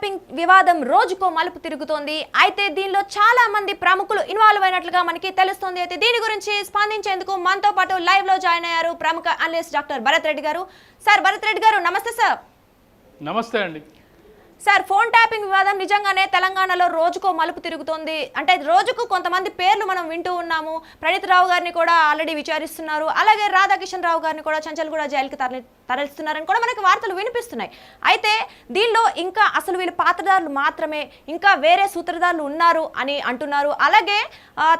Kidnapping వివాదం రోజుకో మలుపు తిరుగుతోంది. అయితే దీనిలో చాలా మంది ప్రముఖులు ఇన్వాల్వ్ అయినట్లుగా మనకి తెలుస్తోంది. అయితే దీని గురించి స్పందించేందుకు మనతో పాటు లైవ్లో జాయిన్ అయ్యారు ప్రముఖ అనలిస్ట్ డాక్టర్ భరత్ రెడ్డి గారు. సార్ భరత్ రెడ్డి గారు నమస్తే సార్. నమస్తే అండి. సార్ ఫోన్ ట్యాపింగ్ వివాదం నిజంగానే తెలంగాణలో రోజుకో మలుపు తిరుగుతోంది. అంటే రోజుకు కొంతమంది పేర్లు మనం వింటూ ఉన్నాము. ప్రణీత్ రావు గారిని కూడా ఆల్రెడీ విచారిస్తున్నారు. అలాగే రాధాకిషన్ రావు గారిని కూడా చంచల్గూడ జైలుకి తరలి తరలిస్తున్నారని కూడా మనకి వార్తలు వినిపిస్తున్నాయి. అయితే దీనిలో ఇంకా అసలు వీళ్ళు పాత్రదారులు మాత్రమే ఇంకా వేరే సూత్రధారులు ఉన్నారు అని అంటున్నారు. అలాగే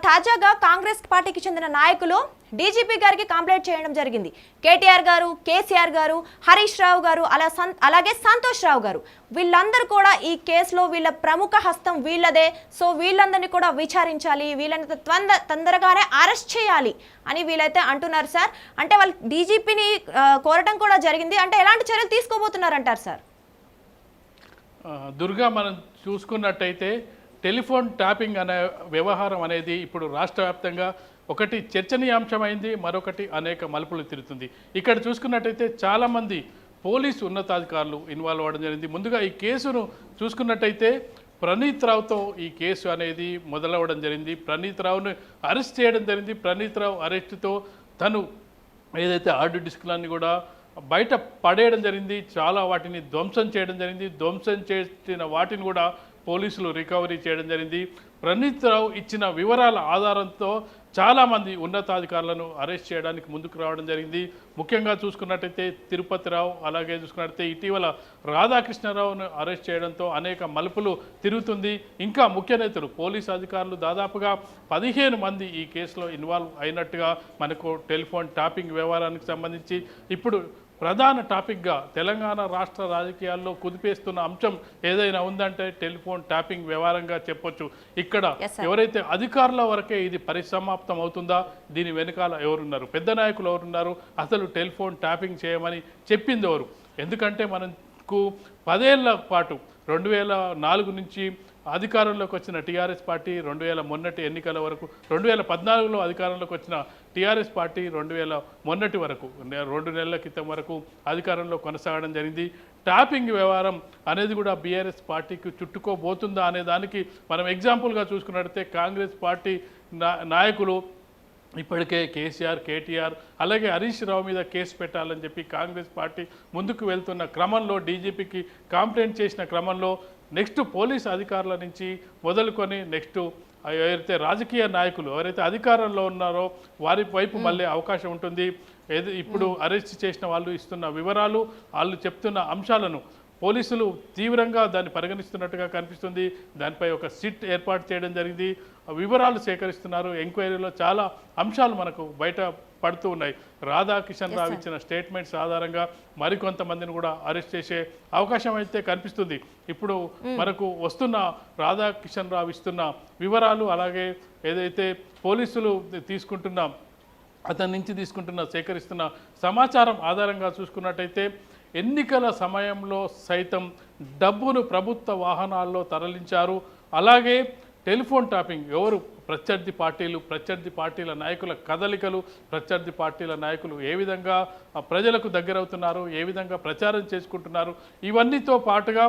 తాజాగా కాంగ్రెస్ పార్టీకి చెందిన నాయకులు డీజీపీ గారికి కంప్లైంట్ చేయడం జరిగింది. కేటీఆర్ గారు కేసీఆర్ గారు హరీష్ రావు గారు అలా సం- అలాగే సంతోష్ రావు గారు వీళ్ళందరూ కూడా ఈ కేసులో వీళ్ళ ప్రముఖ హస్తం వీళ్ళదే. సో వీళ్ళందరినీ కూడా విచారించాలి వీళ్ళని తొందర తొందరగానే అరెస్ట్ చేయాలి అని వీళ్ళైతే అంటున్నారు సార్. అంటే వాళ్ళు డీజీపీని కోరటం కూడా జరిగింది. అంటే ఎలాంటి చర్యలు తీసుకోబోతున్నారంటారు సార్? దుర్గా మనం చూసుకున్నట్టయితే టెలిఫోన్ ట్యాపింగ్ అనే వ్యవహారం అనేది ఇప్పుడు రాష్ట్ర వ్యాప్తంగా ఒకటి చర్చనీయాంశమైంది మరొకటి అనేక మలుపులు తిరుగుతుంది. ఇక్కడ చూసుకున్నట్టయితే చాలామంది పోలీసు ఉన్నతాధికారులు ఇన్వాల్వ్ అవ్వడం జరిగింది. ముందుగా ఈ కేసును చూసుకున్నట్టయితే ప్రణీత్ రావుతో ఈ కేసు అనేది మొదలవ్వడం జరిగింది. ప్రణీత్ రావును అరెస్ట్ చేయడం జరిగింది. ప్రణీత్ రావు అరెస్టుతో తను ఏదైతే ఆడియో డిస్క్లన్నీ కూడా బయట పడేయడం జరిగింది. చాలా వాటిని ధ్వంసం చేయడం జరిగింది. ధ్వంసం చేసిన వాటిని కూడా పోలీసులు రికవరీ చేయడం జరిగింది. ప్రణీత్ రావు ఇచ్చిన వివరాల ఆధారంతో చాలామంది ఉన్నతాధికారులను అరెస్ట్ చేయడానికి ముందుకు రావడం జరిగింది. ముఖ్యంగా చూసుకున్నట్టయితే తిరుపతి రావు అలాగే చూసుకున్నట్టయితే ఇటీవల రాధాకృష్ణరావును అరెస్ట్ చేయడంతో అనేక మలుపులు తిరుగుతుంది. ఇంకా ముఖ్య నేతలు పోలీసు అధికారులు దాదాపుగా పదిహేను మంది ఈ కేసులో ఇన్వాల్వ్ అయినట్టుగా మనకు టెలిఫోన్ ట్యాపింగ్ వ్యవహారానికి సంబంధించి ఇప్పుడు ప్రధాన టాపిక్గా తెలంగాణ రాష్ట్ర రాజకీయాల్లో కుదిపేస్తున్న అంశం ఏదైనా ఉందంటే టెలిఫోన్ ట్యాపింగ్ వ్యవహారంగా చెప్పొచ్చు. ఇక్కడ. ఎవరైతే అధికారుల వరకే ఇది పరిసమాప్తం అవుతుందా? దీని వెనకాల ఎవరున్నారు? పెద్ద నాయకులు ఎవరున్నారు? అసలు టెలిఫోన్ ట్యాపింగ్ చేయమని చెప్పింది ఎవరు? ఎందుకంటే మనకు పదేళ్ళ పాటు రెండు వేల నాలుగు నుంచి అధికారంలోకి వచ్చిన టీఆర్ఎస్ పార్టీ రెండు వేల మొన్నటి ఎన్నికల వరకు రెండు వేల పద్నాలుగులో అధికారంలోకి వచ్చిన టీఆర్ఎస్ పార్టీ రెండు వేల మొన్నటి వరకు రెండు నెలల క్రితం వరకు అధికారంలో కొనసాగడం జరిగింది. ట్యాపింగ్ వ్యవహారం అనేది కూడా బీఆర్ఎస్ పార్టీకి చుట్టుకోబోతుందా అనే దానికి మనం ఎగ్జాంపుల్గా చూసుకున్నట్టయితే కాంగ్రెస్ పార్టీ నా నాయకులు ఇప్పటికే కేసీఆర్ కేటీఆర్ అలాగే హరీష్ రావు మీద కేసు పెట్టాలని చెప్పి కాంగ్రెస్ పార్టీ ముందుకు వెళ్తున్న క్రమంలో డీజీపీకి కంప్లైంట్ చేసిన క్రమంలో నెక్స్ట్ పోలీస్ అధికారుల నుంచి మొదలుకొని నెక్స్ట్ ఎవరైతే రాజకీయ నాయకులు ఎవరైతే అధికారంలో ఉన్నారో వారి వైపు మళ్ళీ అవకాశం ఉంటుంది. ఏది ఇప్పుడు అరెస్ట్ చేసిన వాళ్ళు ఇస్తున్న వివరాలు వాళ్ళు చెప్తున్న అంశాలను పోలీసులు తీవ్రంగా దాన్ని పరిగణిస్తున్నట్టుగా కనిపిస్తుంది. దానిపై ఒక సిట్ ఏర్పాటు చేయడం జరిగింది. వివరాలు సేకరిస్తున్నారు. ఎంక్వైరీలో చాలా అంశాలు మనకు బయట పడుతూ ఉన్నాయి. రాధాకిషన్ రావు ఇచ్చిన స్టేట్మెంట్స్ ఆధారంగా మరికొంతమందిని కూడా అరెస్ట్ చేసే అవకాశం అయితే కనిపిస్తుంది. ఇప్పుడు మనకు వస్తున్న రాధాకిషన్ రావు ఇస్తున్న వివరాలు అలాగే ఏదైతే పోలీసులు తీసుకుంటున్న అతని నుంచి తీసుకుంటున్న సేకరిస్తున్న సమాచారం ఆధారంగా చూసుకున్నట్టయితే ఎన్నికల సమయంలో సైతం డబ్బును ప్రభుత్వ వాహనాల్లో తరలించారు. అలాగే టెలిఫోన్ టాపింగ్ ఎవరు ప్రత్యర్థి పార్టీలు ప్రత్యర్థి పార్టీల నాయకుల కదలికలు ప్రత్యర్థి పార్టీల నాయకులు ఏ విధంగా ప్రజలకు దగ్గరవుతున్నారు ఏ విధంగా ప్రచారం చేసుకుంటున్నారు ఇవన్నీతో పాటుగా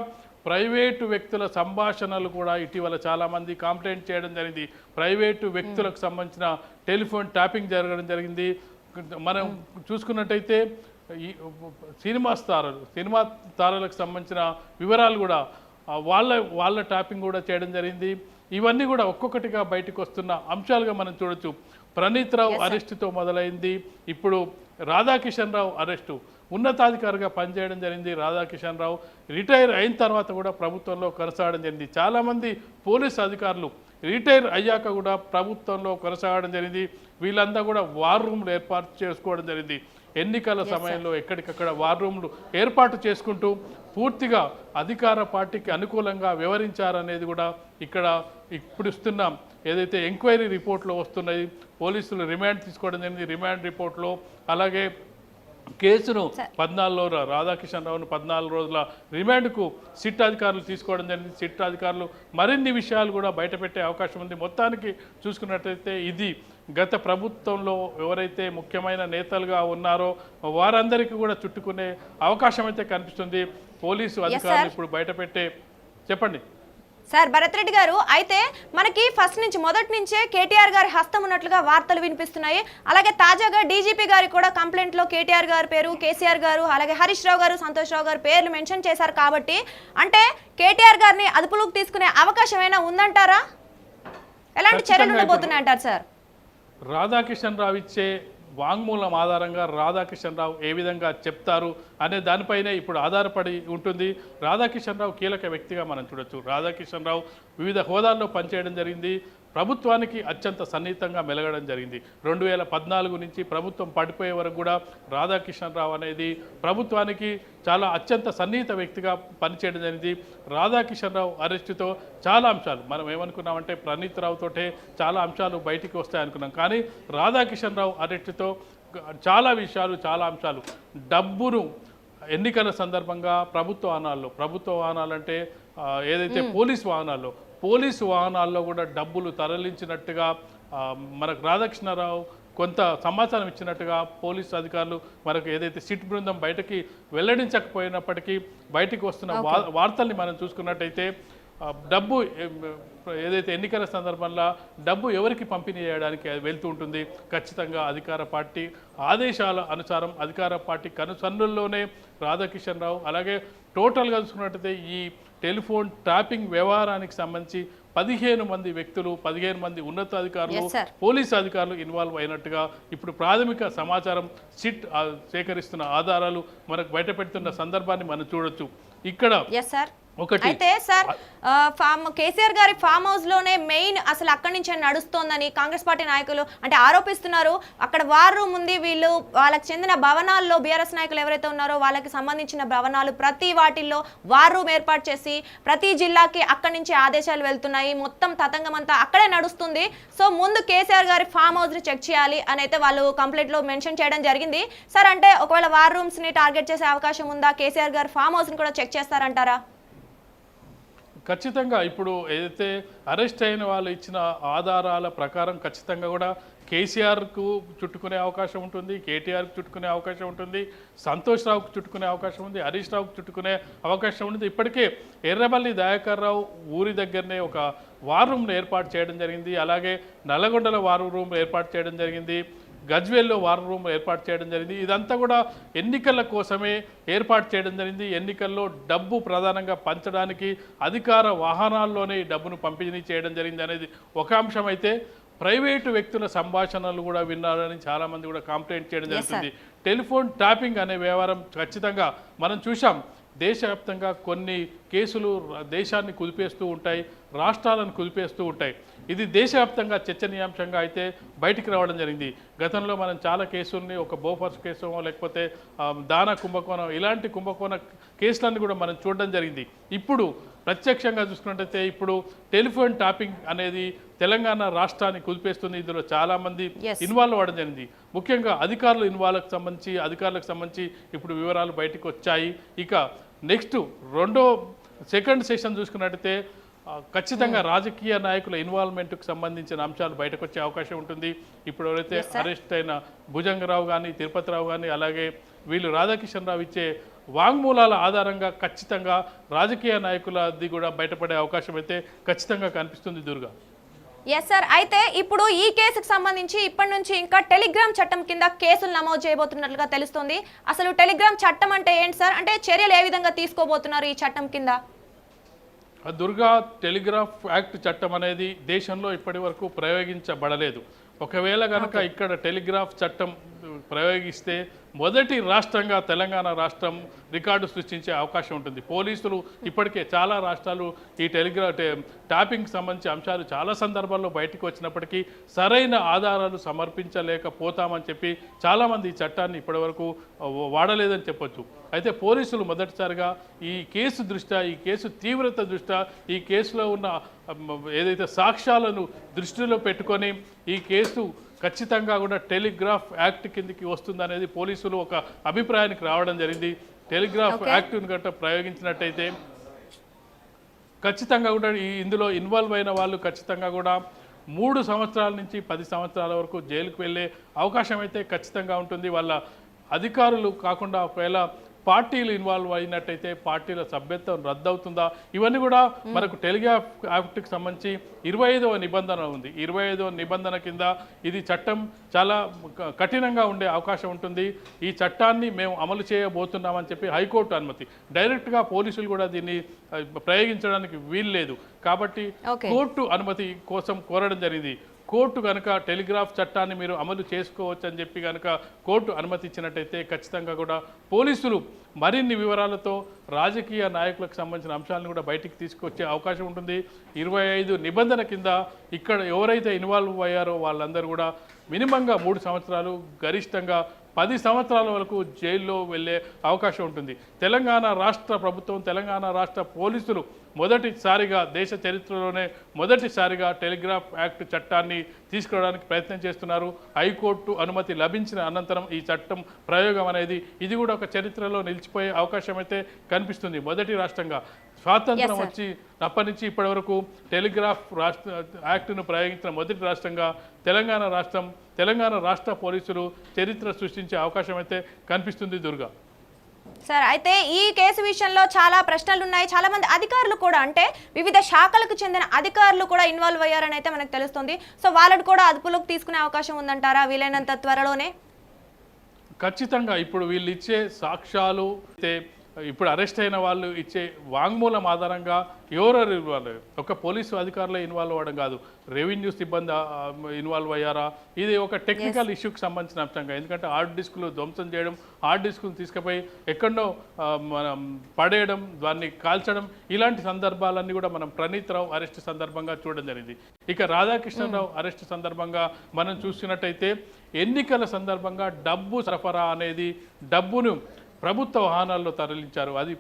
ప్రైవేటు వ్యక్తుల సంభాషణలు కూడా ఇటీవల చాలామంది కంప్లైంట్ చేయడం జరిగింది. ప్రైవేటు వ్యక్తులకు సంబంధించిన టెలిఫోన్ ట్యాపింగ్ జరగడం జరిగింది. మనం చూసుకున్నట్టయితే ఈ సినిమా తారలు సినిమా తారలకు సంబంధించిన వివరాలు కూడా వాళ్ళ వాళ్ళ ట్యాపింగ్ కూడా చేయడం జరిగింది. ఇవన్నీ కూడా ఒక్కొక్కటిగా బయటకు వస్తున్న అంశాలుగా మనం చూడొచ్చు. ప్రణీత్ రావు అరెస్టుతో మొదలైంది. ఇప్పుడు రాధాకిషన్ రావు అరెస్టు. ఉన్నతాధికారిగా పనిచేయడం జరిగింది రాధాకిషన్ రావు. రిటైర్ అయిన తర్వాత కూడా ప్రభుత్వంలో కొనసాగడం జరిగింది. చాలామంది పోలీస్ అధికారులు రిటైర్ అయ్యాక కూడా ప్రభుత్వంలో కొనసాగడం జరిగింది. వీళ్ళంతా కూడా వార్ రూమ్లు ఏర్పాటు చేసుకోవడం జరిగింది. ఎన్నికల సమయంలో ఎక్కడికక్కడ వార్ రూమ్లు ఏర్పాటు చేసుకుంటూ పూర్తిగా అధికార పార్టీకి అనుకూలంగా వ్యవహరించారనేది కూడా ఇక్కడ ఇప్పుడు ఇస్తున్న ఏదైతే ఎంక్వైరీ రిపోర్ట్లో వస్తున్నది పోలీసులు రిమాండ్ తీసుకోవడం జరిగింది. రిమాండ్ రిపోర్ట్లో అలాగే కేసును పద్నాలుగులో రాధాకిషన్ రావును పద్నాలుగు రోజుల రిమాండ్కు సిట్ అధికారులు తీసుకోవడం జరిగింది. సిట్ అధికారులు మరిన్ని విషయాలు కూడా బయటపెట్టే అవకాశం ఉంది. మొత్తానికి చూసుకున్నట్లయితే ఇది గత ప్రభుత్వంలో ఎవరైతే ముఖ్యమైన నేతలుగా ఉన్నారో వారందరికీ కూడా చుట్టుకునే అవకాశం అయితే కనిపిస్తుంది. పోలీసు అధికారులు ఇప్పుడు బయటపెట్టే చెప్పండి. సార్ భరత్ రెడ్డి గారు అయితే మనకి ఫస్ట్ నుంచి మొదటి నుంచే కేటీఆర్ గారి హస్తం ఉన్నట్లుగా వార్తలు వినిపిస్తున్నాయి. అలాగే తాజాగా డీజీపీ గారి కూడా కంప్లైంట్లో కేటీఆర్ గారి పేరు కేసీఆర్ గారు అలాగే హరీష్ రావు గారు సంతోష్ రావు గారు పేర్లు మెన్షన్ చేశారు కాబట్టి అంటే కేటీఆర్ గారిని అదుపులోకి తీసుకునే అవకాశం ఏమైనా ఉందంటారా? ఎలాంటి చర్యలు ఖచ్చితంగా ఉండబోతున్నాయి అంటారు సార్? రాధాకిషన్ రావు ఇచ్చే వాంగ్మూలం ఆధారంగా రాధాకిషన్ రావు ఏ విధంగా చెప్తారు అనే దానిపైనే ఇప్పుడు ఆధారపడి ఉంటుంది. రాధాకిషన్ రావు కీలక వ్యక్తిగా మనం చూడొచ్చు. రాధాకిషన్ రావు వివిధ హోదాల్లో పనిచేయడం జరిగింది. ప్రభుత్వానికి అత్యంత సన్నిహితంగా మెలగడం జరిగింది. రెండు వేల పద్నాలుగు నుంచి ప్రభుత్వం పడిపోయే వరకు కూడా రాధాకిషన్ రావు అనేది ప్రభుత్వానికి చాలా అత్యంత సన్నిహిత వ్యక్తిగా పనిచేయడం జరిగింది. రాధాకిషన్ రావు అరెస్టుతో చాలా అంశాలు మనం ఏమనుకున్నామంటే ప్రణీత్ రావుతోటే చాలా అంశాలు బయటికి వస్తాయి అనుకున్నాం. కానీ రాధాకిషన్ రావు అరెస్టుతో చాలా విషయాలు చాలా అంశాలు. డబ్బును ఎన్నికల సందర్భంగా ప్రభుత్వ వాహనాల్లో ప్రభుత్వ వాహనాలంటే ఏదైతే పోలీస్ వాహనాల్లో పోలీసు వాహనాల్లో కూడా డబ్బులు తరలించినట్టుగా మనకు రాధాకృష్ణరావు కొంత సమాచారం ఇచ్చినట్టుగా పోలీసు అధికారులు మనకు ఏదైతే సిట్ బృందం బయటకి వెల్లడించకపోయినప్పటికీ బయటికి వస్తున్న వార్తల్ని మనం చూసుకున్నట్టయితే డబ్బు ఏదైతే ఎన్నికల సందర్భంలో డబ్బు ఎవరికి పంపిణీ చేయడానికి అది వెళ్తూ ఉంటుంది ఖచ్చితంగా అధికార పార్టీ ఆదేశాల అనుసారం అధికార పార్టీ కనుసన్నుల్లోనే రాధాకిషన్ రావు అలాగే టోటల్గా చూసుకున్నట్టయితే ఈ టెలిఫోన్ ట్రాపింగ్ వ్యవహారానికి సంబంధించి పదిహేను మంది వ్యక్తులు పదిహేను మంది ఉన్నతాధికారులు. పోలీసు అధికారులు ఇన్వాల్వ్ అయినట్టుగా ఇప్పుడు ప్రాథమిక సమాచారం సిట్ సేకరిస్తున్న ఆధారాలు మనకు బయటపెడుతున్న సందర్భాన్ని మనం చూడొచ్చు ఇక్కడ ఒకటి. అయితే సార్ ఫామ్ కేసీఆర్ గారి ఫామ్ హౌస్లోనే మెయిన్ అసలు అక్కడి నుంచే నడుస్తోందని కాంగ్రెస్ పార్టీ నాయకులు అంటే ఆరోపిస్తున్నారు. అక్కడ వార్ రూమ్ ఉంది వీళ్ళు వాళ్ళకి చెందిన భవనాల్లో బీఆర్ఎస్ నాయకులు ఎవరైతే ఉన్నారో వాళ్ళకి సంబంధించిన భవనాలు ప్రతి వాటిల్లో వార్ రూమ్ ఏర్పాటు చేసి ప్రతి జిల్లాకి అక్కడి నుంచి ఆదేశాలు వెళ్తున్నాయి. మొత్తం తతంగం అంతా అక్కడే నడుస్తుంది. సో ముందు కేసీఆర్ గారి ఫామ్ హౌస్ని చెక్ చేయాలి అని అయితే వాళ్ళు కంప్లైంట్లో మెన్షన్ చేయడం జరిగింది. సార్ అంటే ఒకవేళ వార్ రూమ్స్ని టార్గెట్ చేసే అవకాశం ఉందా? కేసీఆర్ గారి ఫామ్ హౌస్ని కూడా చెక్ చేస్తారంటారా? ఖచ్చితంగా ఇప్పుడు ఏదైతే అరెస్ట్ అయిన వాళ్ళు ఇచ్చిన ఆధారాల ప్రకారం ఖచ్చితంగా కూడా కేసీఆర్కు చుట్టుకునే అవకాశం ఉంటుంది కేటీఆర్కు చుట్టుకునే అవకాశం ఉంటుంది సంతోష్ రావుకు చుట్టుకునే అవకాశం ఉంది హరీష్ రావుకు చుట్టుకునే అవకాశం ఉంది. ఇప్పటికే ఎర్రబల్లి దయాకర్ రావు ఊరి దగ్గరనే ఒక వార్ రూమ్ను ఏర్పాటు చేయడం జరిగింది. అలాగే నల్లగొండల వార్ రూమ్ ఏర్పాటు చేయడం జరిగింది. గజ్వేల్లో వార్ రూమ్ ఏర్పాటు చేయడం జరిగింది. ఇదంతా కూడా ఎన్నికల కోసమే ఏర్పాటు చేయడం జరిగింది. ఎన్నికల్లో డబ్బు ప్రధానంగా పంచడానికి అధికార వాహనాల్లోనే ఈ డబ్బును పంపిణీ చేయడం జరిగింది అనేది ఒక అంశం అయితే ప్రైవేటు వ్యక్తుల సంభాషణలు కూడా విన్నారని చాలామంది కూడా కంప్లైంట్ చేయడం జరుగుతుంది. టెలిఫోన్ ట్యాపింగ్ అనే వ్యవహారం ఖచ్చితంగా మనం చూసాం దేశవ్యాప్తంగా కొన్ని కేసులు దేశాన్ని కుదిపేస్తూ ఉంటాయి రాష్ట్రాలను కుదిపేస్తూ ఉంటాయి. ఇది దేశవ్యాప్తంగా చర్చనీయాంశంగా అయితే బయటికి రావడం జరిగింది. గతంలో మనం చాలా కేసుల్ని ఒక బోఫర్స్ కేసు లేకపోతే దాన కుంభకోణం ఇలాంటి కుంభకోణ కేసులన్నీ కూడా మనం చూడడం జరిగింది. ఇప్పుడు ప్రత్యక్షంగా చూసుకున్నట్టయితే ఇప్పుడు టెలిఫోన్ టాపింగ్ అనేది తెలంగాణ రాష్ట్రాన్ని కుదిపేస్తుంది. ఇందులో చాలామంది. ఇన్వాల్వ్ అవ్వడం జరిగింది. ముఖ్యంగా అధికారులు ఇన్వాల్వ్కి సంబంధించి అధికారులకు సంబంధించి ఇప్పుడు వివరాలు బయటకు వచ్చాయి. ఇక నెక్స్ట్ రెండో సెకండ్ సెషన్ చూసుకున్నట్టయితే ఖచ్చితంగా రాజకీయ నాయకుల ఇన్వాల్వ్మెంట్కి సంబంధించిన అంశాలు బయటకు వచ్చే అవకాశం ఉంటుంది. ఇప్పుడు ఎవరైతే. అరెస్ట్ అయిన భుజంగరావు కానీ తిరుపతిరావు కానీ అలాగే వీళ్ళు రాధాకిషన్ రావు ఇచ్చే వాంగ్మూలాల ఆధారంగా ఖచ్చితంగా రాజకీయ నాయకులది కూడా బయటపడే అవకాశం అయితే ఖచ్చితంగా కనిపిస్తుంది దుర్గా. ఎస్ సార్ అయితే ఇప్పుడు ఈ కేసుకు సంబంధించి ఇప్పటి నుంచి ఇంకా టెలిగ్రామ్ చట్టం కింద కేసులు నమోదు చేయబోతున్నట్లుగా తెలుస్తుంది. అసలు టెలిగ్రామ్ చట్టం అంటే ఏంటి సార్ అంటే చర్యలు ఏ విధంగా తీసుకోబోతున్నారు ఈ చట్టం కింద? ఆ దుర్గా టెలిగ్రాఫ్ యాక్ట్ చట్టం అనేది దేశంలో ఇప్పటి వరకు ప్రయోగించబడలేదు. ఒకవేళ కనుక ఇక్కడ టెలిగ్రాఫ్ చట్టం ప్రయోగిస్తే మొదటి రాష్ట్రంగా తెలంగాణ రాష్ట్రం రికార్డు సృష్టించే అవకాశం ఉంటుంది. పోలీసులు ఇప్పటికే చాలా రాష్ట్రాలు ఈ టెలిగ్రా ట్యాపింగ్ సంబంధించి అంశాలు చాలా సందర్భాల్లో బయటకు వచ్చినప్పటికీ సరైన ఆధారాలు సమర్పించలేకపోతామని చెప్పి చాలామంది ఈ చట్టాన్ని ఇప్పటివరకు వాడలేదని చెప్పొచ్చు. అయితే పోలీసులు మొదటిసారిగా ఈ కేసు దృష్ట్యా ఈ కేసు తీవ్రత దృష్ట్యా ఈ కేసులో ఉన్న ఏదైతే సాక్ష్యాలను దృష్టిలో పెట్టుకొని ఈ కేసు ఖచ్చితంగా కూడా టెలిగ్రాఫ్ యాక్ట్ కిందికి వస్తుందనేది పోలీసులు ఒక అభిప్రాయానికి రావడం జరిగింది టెలిగ్రాఫ్. యాక్ట్ను గట్ట ప్రయోగించినట్టయితే ఖచ్చితంగా కూడా ఈ ఇందులో ఇన్వాల్వ్ అయిన వాళ్ళు ఖచ్చితంగా కూడా మూడు సంవత్సరాల నుంచి పది సంవత్సరాల వరకు జైలుకు వెళ్ళే అవకాశం అయితే ఖచ్చితంగా ఉంటుంది వాళ్ళ అధికారులు కాకుండా ఒకవేళ పార్టీలు ఇన్వాల్వ్ అయినట్టయితే పార్టీల సభ్యత్వం రద్దవుతుందా? ఇవన్నీ కూడా మనకు టెలిగ్రాఫ్ యాక్ట్కి సంబంధించి ఇరవై ఐదవ నిబంధన ఉంది. ఇరవై ఐదవ నిబంధన కింద ఇది చట్టం చాలా కఠినంగా ఉండే అవకాశం ఉంటుంది. ఈ చట్టాన్ని మేము అమలు చేయబోతున్నామని చెప్పి హైకోర్టు అనుమతి. డైరెక్ట్గా పోలీసులు కూడా దీన్ని ప్రయోగించడానికి వీలు లేదు కాబట్టి. కోర్టు అనుమతి కోసం కోరడం జరిగింది. కోర్టు కనుక టెలిగ్రాఫ్ చట్టాన్ని మీరు అమలు చేసుకోవచ్చు అని చెప్పి కనుక కోర్టు అనుమతిచ్చినట్టయితే ఖచ్చితంగా కూడా పోలీసులు మరిన్ని వివరాలతో రాజకీయ నాయకులకు సంబంధించిన అంశాలను కూడా బయటికి తీసుకొచ్చే అవకాశం ఉంటుంది. ఇరవై ఐదు నిబంధన కింద ఇక్కడ ఎవరైతే ఇన్వాల్వ్ అయ్యారో వాళ్ళందరూ కూడా మినిమంగా మూడు సంవత్సరాలు గరిష్టంగా పది సంవత్సరాల వరకు జైల్లో వెళ్ళే అవకాశం ఉంటుంది. తెలంగాణ రాష్ట్ర ప్రభుత్వం తెలంగాణ రాష్ట్ర పోలీసులు మొదటిసారిగా దేశ చరిత్రలోనే మొదటిసారిగా టెలిగ్రాఫ్ యాక్ట్ చట్టాన్ని తీసుకురావడానికి ప్రయత్నం చేస్తున్నారు. హైకోర్టు అనుమతి లభించిన అనంతరం ఈ చట్టం ప్రయోగం అనేది ఇది కూడా ఒక చరిత్రలో నిలిచిపోయే అవకాశం అయితే కనిపిస్తుంది మొదటి రాష్ట్రంగా. స్వాతంత్రం. వచ్చి అప్పటి నుంచి ఇప్పటి వరకు టెలిగ్రాఫ్ రాష్ట్ర యాక్ట్ను ప్రయోగించిన మొదటి రాష్ట్రంగా తెలంగాణ రాష్ట్రం తెలంగాణ రాష్ట్ర పోలీసులు చరిత్ర సృష్టించే అవకాశం అయితే కనిపిస్తుంది దుర్గా. సార్ అయితే ఈ కేసు విషయంలో చాలా ప్రశ్నలు ఉన్నాయి చాలా మంది అధికారులు కూడా అంటే వివిధ శాఖలకు చెందిన అధికారులు కూడా ఇన్వాల్వ్ అయ్యారని అయితే మనకు తెలుస్తుంది. సో వాళ్ళని కూడా అదుపులోకి తీసుకునే అవకాశం ఉందంటారా వీలైనంత త్వరలోనే? ఖచ్చితంగా. ఇప్పుడు వీళ్ళు ఇచ్చే సాక్ష్యాలు ఇప్పుడు అరెస్ట్ అయిన వాళ్ళు ఇచ్చే వాంగ్మూలం ఆధారంగా ఎవరెవరు ఇన్వాల్వ్ ఒక పోలీసు అధికారులే ఇన్వాల్వ్ అవ్వడం కాదు. రెవెన్యూ సిబ్బంది ఇన్వాల్వ్ అయ్యారా? ఇది ఒక టెక్నికల్ ఇష్యూకి సంబంధించిన అంశంగా. ఎందుకంటే హార్డ్ డిస్కులు ధ్వంసం చేయడం హార్డ్ డిస్కులు తీసుకుపోయి ఎక్కడో మనం పడేయడం దాన్ని కాల్చడం ఇలాంటి సందర్భాలన్నీ కూడా మనం ప్రణీత్ రావు అరెస్ట్ సందర్భంగా చూడడం జరిగింది. ఇక రాధాకృష్ణరావు అరెస్ట్ సందర్భంగా మనం చూసినట్టయితే ఎన్నికల సందర్భంగా డబ్బు సరఫరా అనేది డబ్బును ప్రభుత్వ వాహనాల్లో తరలించారు. అది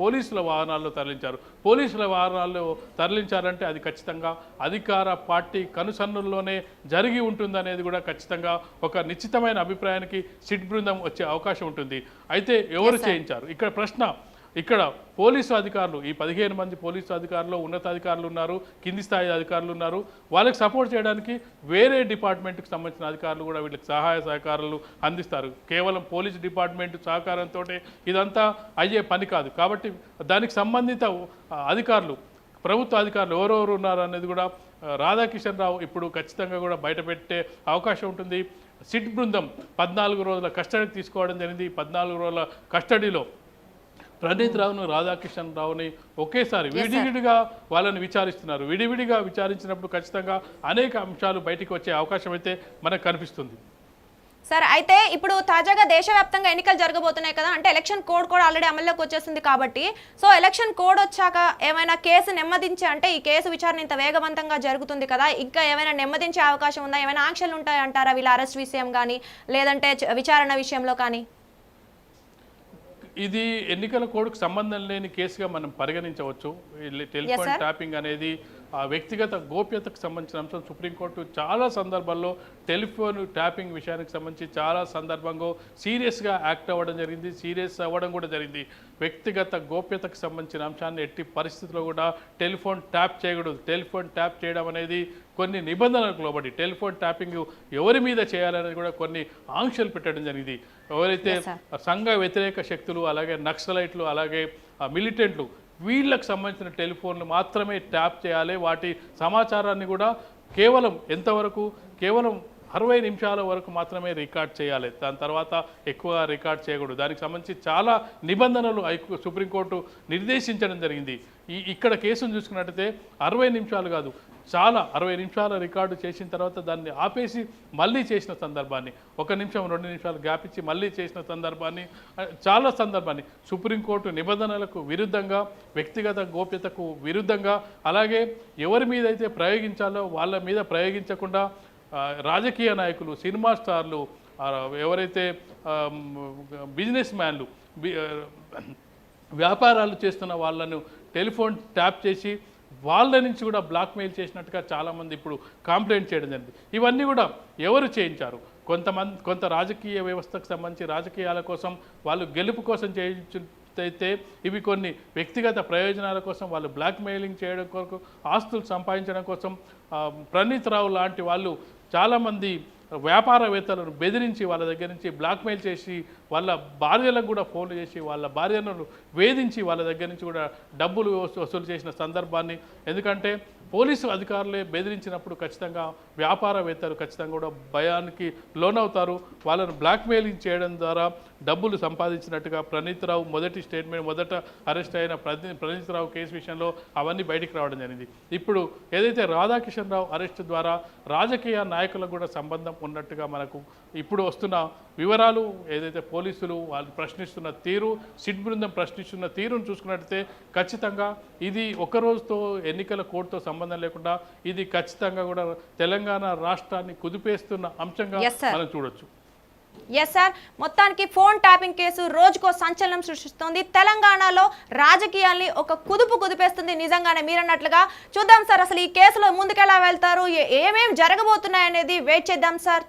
పోలీసుల వాహనాల్లో తరలించారు. పోలీసుల వాహనాల్లో తరలించారంటే అది ఖచ్చితంగా అధికార పార్టీ కనుసన్నుల్లోనే జరిగి ఉంటుందనేది కూడా ఖచ్చితంగా ఒక నిశ్చితమైన అభిప్రాయానికి సిట్ బృందం వచ్చే అవకాశం ఉంటుంది. అయితే ఎవరు చేయించారు? ఇక్కడ ప్రశ్న ఇక్కడ పోలీసు అధికారులు ఈ పదిహేను మంది పోలీసు అధికారులు ఉన్నతాధికారులు ఉన్నారు కింది స్థాయి అధికారులు ఉన్నారు. వాళ్ళకి సపోర్ట్ చేయడానికి వేరే డిపార్ట్మెంట్కి సంబంధించిన అధికారులు కూడా వీళ్ళకి సహాయ సహకారాలు అందిస్తారు. కేవలం పోలీస్ డిపార్ట్మెంట్ సహకారంతో ఇదంతా అయ్యే పని కాదు. కాబట్టి దానికి సంబంధిత అధికారులు ప్రభుత్వ అధికారులు ఎవరెవరు ఉన్నారు అనేది కూడా రాధాకిషన్ రావు ఇప్పుడు ఖచ్చితంగా కూడా బయటపెట్టే అవకాశం ఉంటుంది. సిట్ బృందం పద్నాలుగు రోజుల కస్టడీకి తీసుకోవడం జరిగింది. ఈ పద్నాలుగు రోజుల కస్టడీలో ప్రణీత్ రావును రాధాకిషన్ రావుని ఒకేసారి విడివిడిగా వాళ్ళని విచారిస్తున్నారు. విడివిడిగా విచారించినప్పుడు ఖచ్చితంగా అనేక అంశాలు బయటికి వచ్చే అవకాశం అయితే మనకు కనిపిస్తుంది. సార్ అయితే ఇప్పుడు తాజాగా దేశవ్యాప్తంగా ఎన్నికలు జరగబోతున్నాయి కదా అంటే ఎలక్షన్ కోడ్ కూడా ఆల్రెడీ అమల్లోకి వచ్చేసింది కాబట్టి సో ఎలక్షన్ కోడ్ వచ్చాక ఏమైనా కేసు నెమ్మదించి అంటే ఈ కేసు విచారణ ఇంత వేగవంతంగా జరుగుతుంది కదా ఇంకా ఏమైనా నెమ్మదించే అవకాశం ఉందా ఏమైనా ఆంక్షలు ఉంటాయంటారా వీళ్ళ అరెస్ట్ విషయం కానీ లేదంటే విచారణ విషయంలో కానీ? ఇది ఎన్నికల కోడ్కు సంబంధం లేని కేసుగా మనం పరిగణించవచ్చు. టెలిఫోన్. ట్యాపింగ్ అనేది ఆ వ్యక్తిగత గోప్యతకు సంబంధించిన అంశం. సుప్రీంకోర్టు చాలా సందర్భాల్లో టెలిఫోన్ ట్యాపింగ్ విషయానికి సంబంధించి చాలా సందర్భంగా సీరియస్గా యాక్ట్ అవ్వడం జరిగింది. సీరియస్ అవ్వడం కూడా జరిగింది. వ్యక్తిగత గోప్యతకు సంబంధించిన అంశాన్ని ఎట్టి పరిస్థితుల్లో కూడా టెలిఫోన్ ట్యాప్ చేయకూడదు. టెలిఫోన్ ట్యాప్ చేయడం అనేది కొన్ని నిబంధనలకు లోబడి టెలిఫోన్ ట్యాపింగ్ ఎవరి మీద చేయాలనేది కూడా కొన్ని ఆంక్షలు పెట్టడం జరిగింది. ఎవరైతే. సంఘ వ్యతిరేక శక్తులు అలాగే నక్సలైట్లు అలాగే మిలిటెంట్లు వీళ్ళకి సంబంధించిన టెలిఫోన్లు మాత్రమే ట్యాప్ చేయాలి. వాటి సమాచారాన్ని కూడా కేవలం ఎంతవరకు కేవలం అరవై నిమిషాల వరకు మాత్రమే రికార్డ్ చేయాలి. దాని తర్వాత ఎక్కువ రికార్డ్ చేయకూడదు. దానికి సంబంధించి చాలా నిబంధనలు సుప్రీంకోర్టు నిర్దేశించడం జరిగింది. ఈ ఇక్కడ కేసును చూసుకున్నట్టయితే అరవై నిమిషాలు కాదు చాలా అరవై నిమిషాల రికార్డు చేసిన తర్వాత దాన్ని ఆపేసి మళ్ళీ చేసిన సందర్భాన్ని ఒక నిమిషం రెండు నిమిషాలు గ్యాప్ ఇచ్చి మళ్ళీ చేసిన సందర్భాన్ని చాలా సందర్భాన్ని. సుప్రీంకోర్టు నిబంధనలకు విరుద్ధంగా వ్యక్తిగత గోప్యతకు విరుద్ధంగా అలాగే ఎవరి మీద అయితే ప్రయోగించాలో వాళ్ళ మీద ప్రయోగించకుండా రాజకీయ నాయకులు సినిమా స్టార్లు ఎవరైతే బిజినెస్ మ్యాన్లు వ్యాపారాలు చేస్తున్న వాళ్ళను టెలిఫోన్ ట్యాప్ చేసి వాళ్ళ నుంచి కూడా బ్లాక్మెయిల్ చేసినట్టుగా చాలామంది ఇప్పుడు కంప్లైంట్ చేయడం జరిగింది. ఇవన్నీ కూడా ఎవరు చేయించారు? కొంతమంది కొంత రాజకీయ వ్యవస్థకు సంబంధించి రాజకీయాల కోసం వాళ్ళు గెలుపు కోసం చేయించైతే ఇవి కొన్ని వ్యక్తిగత ప్రయోజనాల కోసం వాళ్ళు బ్లాక్మెయిలింగ్ చేయడం కొరకు ఆస్తులు సంపాదించడం కోసం ప్రణీత్ రావు లాంటి వాళ్ళు చాలామంది వ్యాపారవేత్తలను బెదిరించి వాళ్ళ దగ్గర నుంచి బ్లాక్మెయిల్ చేసి వాళ్ళ భార్యలకు కూడా ఫోన్లు చేసి వాళ్ళ భార్యలను వేధించి వాళ్ళ దగ్గర నుంచి కూడా డబ్బులు వసూలు చేసిన సందర్భాన్ని. ఎందుకంటే పోలీసు అధికారులే బెదిరించినప్పుడు ఖచ్చితంగా వ్యాపారవేత్తలు ఖచ్చితంగా కూడా భయానికి లోనవుతారు. వాళ్ళను బ్లాక్మెయిలింగ్ చేయడం ద్వారా డబ్బులు సంపాదించినట్టుగా ప్రణీత్ రావు మొదటి స్టేట్మెంట్ మొదట అరెస్ట్ అయిన ప్రణీత్రావు ప్రణీత్ రావు కేసు విషయంలో అవన్నీ బయటికి రావడం జరిగింది. ఇప్పుడు ఏదైతే రాధాకిషన్ రావు అరెస్ట్ ద్వారా రాజకీయ నాయకులకు కూడా సంబంధం ఉన్నట్టుగా మనకు ఇప్పుడు వస్తున్న వివరాలు ఏదైతే పోలీసులు వాళ్ళు ప్రశ్నిస్తున్న తీరు సిట్ బృందం ప్రశ్నిస్తున్న తీరును చూసుకున్నట్టయితే ఖచ్చితంగా ఇది ఒక రోజుతో ఎన్నికల కోడ్తో సంబంధం లేకుండా ఇది ఖచ్చితంగా కూడా తెలంగాణ రాష్ట్రాన్ని కుదిపేస్తున్న అంశంగా. మనం చూడొచ్చు. ఎస్ సార్ మొత్తానికి ఫోన్ ట్యాపింగ్ కేసు రోజుకో సంచలనం సృష్టిస్తోంది. తెలంగాణలో రాజకీయాల్ని ఒక కుదుపు కుదిపేస్తుంది నిజంగానే మీరన్నట్లుగా. చూద్దాం సార్ అసలు ఈ కేసులో ముందుకెలా వెళ్తారు? ఏ- ఏమేం జరగబోతున్నాయనేది వెయిట్ చేద్దాం సార్